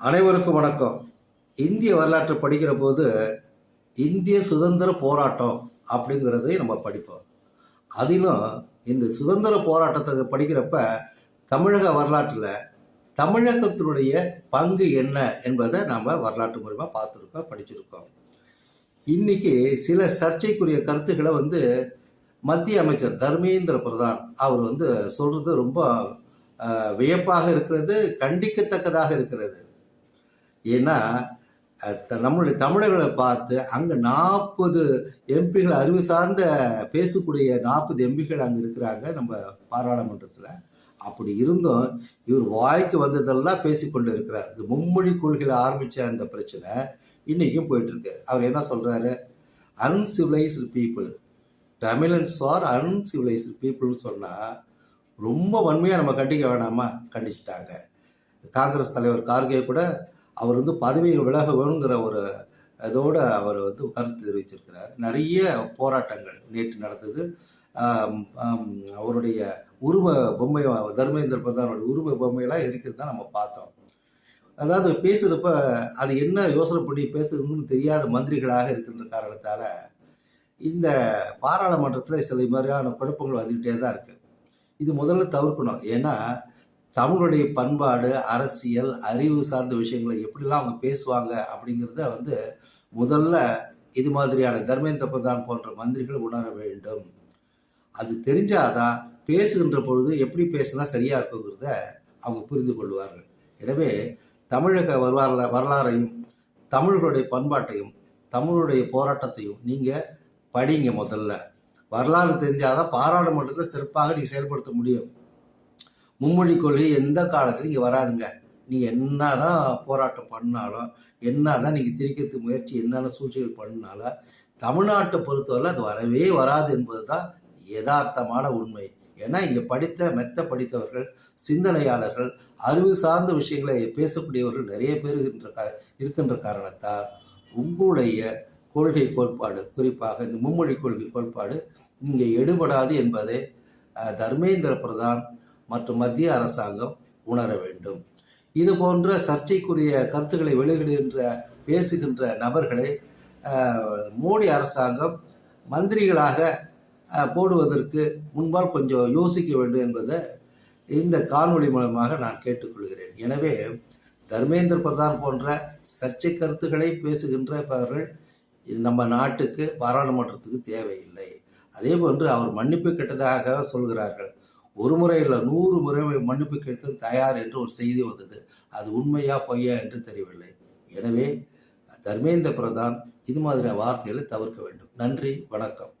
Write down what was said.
அனைவருக்கும் வணக்கம். இந்திய வரலாற்றை படிக்கிற போது இந்திய சுதந்திர போராட்டம் அப்படிங்கிறதையும் நம்ம படிப்போம். அதிலும் இந்த சுதந்திர போராட்டத்தை படிக்கிறப்ப தமிழக வரலாற்றில் தமிழகத்தினுடைய பங்கு என்ன என்பதை நாம் வரலாற்று மூலமாக பார்த்துருக்கோம் படிச்சிருக்கோம். இன்னைக்கு சில சர்ச்சைக்குரிய கருத்துக்களை வந்து மத்திய அமைச்சர் தர்மேந்திர பிரதான் அவர் வந்து சொல்கிறது ரொம்ப வியப்பாக இருக்கிறது கண்டிக்கத்தக்கதாக இருக்கிறது. ஏன்னா த- நம்மளுடைய தமிழர்களை பார்த்து அங்கே நாற்பது எம்பிகள் அறிவு சார்ந்த பேசக்கூடிய நாற்பது எம்பிகள் அங்கே இருக்கிறாங்க நம்ம பாராளுமன்றத்தில். அப்படி இருந்தும் இவர் வாய்க்கு வந்ததெல்லாம் பேசிக்கொண்டு இருக்கிறார் இந்த மும்மொழி கொள்கையில் ஆரம்பித்த அந்த பிரச்சனை இன்றைக்கும் போயிட்டுருக்கு. அவர் என்ன சொல்கிறாரு அன்சிவிலைஸ்டு பீப்புள் தமிழன்ஸ் ஆர் அன்சிவிலைஸ்டு பீப்புள்னு சொன்னால் ரொம்ப வன்மையாக நம்ம கண்டிக்க வேணாமா? கண்டிச்சிட்டாங்க. காங்கிரஸ் தலைவர் கார்கே கூட அவர் வந்து பதவியில் விலக வேணுங்கிற ஒரு இதோடு அவர் வந்து கருத்து தெரிவிச்சிருக்கிறார். நிறைய போராட்டங்கள் நேற்று நடந்தது. அவருடைய உருவ பொம்மை தர்மேந்திர பிரதானுடைய உருவ பொம்மையெல்லாம் இருக்கிறது தான் நம்ம பார்த்தோம். அதாவது பேசுகிறப்ப அது என்ன யோசனை பண்ணி பேசுறதுன்னு தெரியாத மந்திரிகளாக இருக்கின்ற காரணத்தால் இந்த பாராளுமன்றத்தில் சில மாதிரியான குழப்பங்கள் வந்துக்கிட்டே தான் இருக்குது இது முதல்ல தவிர்க்கணும். ஏன்னா தமிழுடைய பண்பாடு அரசியல் அறிவு சார்ந்த விஷயங்களை எப்படிலாம் அவங்க பேசுவாங்க அப்படிங்கிறத வந்து முதல்ல இது மாதிரியான தர்மேந்திர பிரதான் போன்ற மந்திரிகள் உணர வேண்டும். அது தெரிஞ்சாதான் பேசுகின்ற பொழுது எப்படி பேசினா சரியா இருக்குங்கிறத அவங்க புரிந்து கொள்வார்கள். எனவே தமிழக வரலாறு வரலாறையும் தமிழர்களுடைய பண்பாட்டையும் தமிழுடைய போராட்டத்தையும் நீங்கள் படிங்க முதல்ல. வரலாறு தெரிஞ்சாதான் பாராளுமன்றத்தில் சிறப்பாக நீங்கள் செயல்படுத்த முடியும். மும்மொழி கொள்கை எந்த காலத்துலையும் இங்கே வராதுங்க. நீங்கள் என்ன தான் போராட்டம் பண்ணாலும் என்ன தான் நீங்கள் திரிக்கிறதுக்கு முயற்சி என்னென்ன சூழ்ச்சிகள் பண்ணாலும் தமிழ்நாட்டை பொறுத்தவரை அது வரவே வராது என்பது தான் யதார்த்தமான உண்மை. ஏன்னா இங்கே படித்த மெத்த படித்தவர்கள் சிந்தனையாளர்கள் அறிவு சார்ந்த விஷயங்களை பேசக்கூடியவர்கள் நிறைய பேர் இருக்கின்ற இருக்கின்ற காரணத்தால் உங்களுடைய கொள்கை கோட்பாடு குறிப்பாக இந்த மும்மொழி கொள்கை கோட்பாடு இங்கே எடுபடாது என்பதை தர்மேந்திர பிரதான் மற்றும் மத்திய அரசாங்கம் உணர வேண்டும். இது போன்ற சர்ச்சைக்குரிய கருத்துக்களை வெளியிடுகின்ற பேசுகின்ற நபர்களை மோடி அரசாங்கம் மந்திரிகளாக போடுவதற்கு முன்பால் கொஞ்சம் யோசிக்க வேண்டும் என்பதை இந்த காணொளி மூலமாக நான் கேட்டுக்கொள்கிறேன். எனவே தர்மேந்திர பிரதான் போன்ற சர்ச்சை கருத்துக்களை பேசுகின்றவர்கள் நம்ம நாட்டுக்கு பாராளுமன்றத்துக்கு தேவையில்லை. அதே போன்று அவர் மன்னிப்பு கெட்டதாக சொல்கிறார்கள். ஒரு முறை இல்லை நூறு முறை மன்னிப்பு கேட்க தயார் என்று ஒரு செய்தி வந்தது. அது உண்மையா பொய்யா என்று தெரியவில்லை. எனவே தர்மேந்திர பிரதான் இது மாதிரி வார்த்தைகளை தவிர்க்க வேண்டும். நன்றி வணக்கம்.